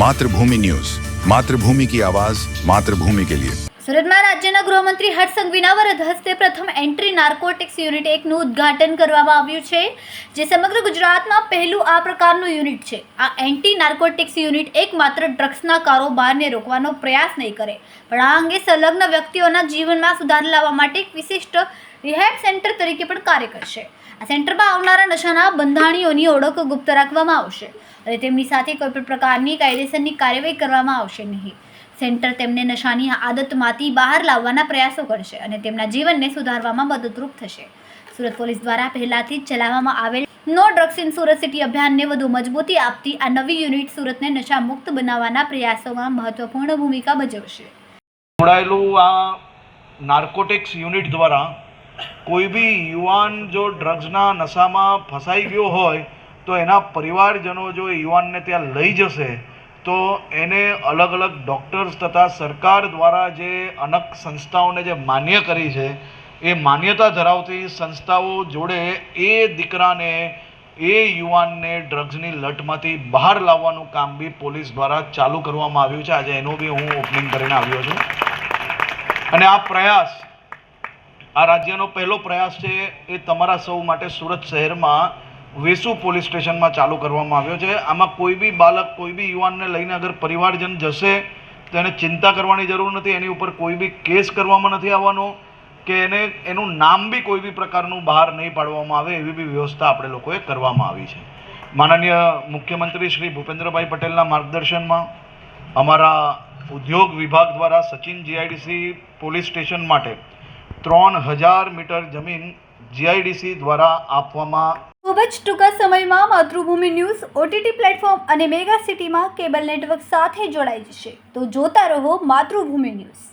Mathrubhumi news. Mathrubhumi કી આવાજ, માતૃભૂમિ કે લિયે. સુરતમાં રાજ્યના ગૃહમંત્રી હર્ષસંઘ વિનાવરત હસ્તે પ્રથમ એન્ટ્રી નાર્કોટિક્સ યુનિટ એકનું ઉદ્ઘાટન કરવામાં આવ્યું છે, જે સમગ્ર ગુજરાતમાં પહેલું આ પ્રકારનું યુનિટ છે. આ એન્ટી નાર્કોટિક્સ યુનિટ એક માત્ર ડ્રગ્સના કારોબારને રોકવાનો પ્રયાસ નહીં કરે, પણ આ અંગે સંલગ્ન વ્યક્તિઓના જીવનમાં સુધાર લાવવા માટે એક વિશિષ્ટ રિહેબ સેન્ટર તરીકે પણ કાર્ય કરશે. આ સેન્ટરમાં આવનારા નશાના બંધાણીઓની ઓળખ ગુપ્ત રાખવામાં આવશે અને તેમની સાથે કોઈપણ પ્રકારની કાયદેસરની કાર્યવાહી કરવામાં આવશે નહીં. સેન્ટર તેમને નશાની આદતમાંથી બહાર લાવવાના પ્રયાસો કરશે અને તેમના જીવનને સુધારવામાં મદદરૂપ થશે. સુરત પોલીસ દ્વારા પહેલાથી જ ચલાવવામાં આવેલ no drugs in Surat city અભિયાનને વધુ મજબૂતી આપતી આ નવી યુનિટ સુરતને નશા મુક્ત બનાવવાના પ્રયાસોમાં મહત્વપૂર્ણ ભૂમિકા ભજવશે. જોડાયેલું આ નાર્કોટિક્સ યુનિટ દ્વારા કોઈ બી યુવાન જો ડ્રગ્સના નશામાં ફસાઈ ગયો હોય, તો એના પરિવારજનો જો યુવાનને ત્યાં લઈ જશે, તો એને અલગ અલગ ડૉક્ટર્સ તથા સરકાર દ્વારા જે અનક સંસ્થાઓને જે માન્ય કરી છે, એ માન્યતા ધરાવતી સંસ્થાઓ જોડે એ દીકરાને, એ યુવાનને ડ્રગ્સની લટમાંથી બહાર લાવવાનું કામ બી પોલીસ દ્વારા ચાલુ કરવામાં આવ્યું છે. આજે એનું બી હું ઓપનિંગ કરીને આવ્યો છું. અને આ પ્રયાસ આ રાજ્યનો પહેલો પ્રયાસ છે એ તમારા સૌ માટે સુરત શહેરમાં વેસુ પોલીસ સ્ટેશનમાં ચાલુ કરવામાં આવ્યો છે. આમાં કોઈ બી બાળક કોઈ બી યુવાનને લઈને અગર પરિવારજન જશે, તો એને ચિંતા કરવાની જરૂર નથી. એની ઉપર કોઈ બી કેસ કરવામાં નથી આવવાનો કે એને, એનું નામ બી કોઈ બી પ્રકારનું બહાર નહીં પાડવામાં આવે એવી બી વ્યવસ્થા આપણે લોકોએ કરવામાં આવી છે. માનનીય મુખ્યમંત્રી શ્રી ભૂપેન્દ્રભાઈ પટેલના માર્ગદર્શનમાં અમારા ઉદ્યોગ વિભાગ દ્વારા સચિન જીઆઈડીસી પોલીસ સ્ટેશન માટે ત્રણ હજાર મીટર જમીન જીઆઈડીસી દ્વારા આપવામાં ખૂબ જ ટૂંકા સમયમાં માતૃભૂમિ ન્યૂઝ, ઓટીટી પ્લેટફોર્મ અને મેગા સિટીમાં કેબલ નેટવર્ક સાથે જોડાઈ જશે. તો જોતા રહો માતૃભૂમિ ન્યૂઝ.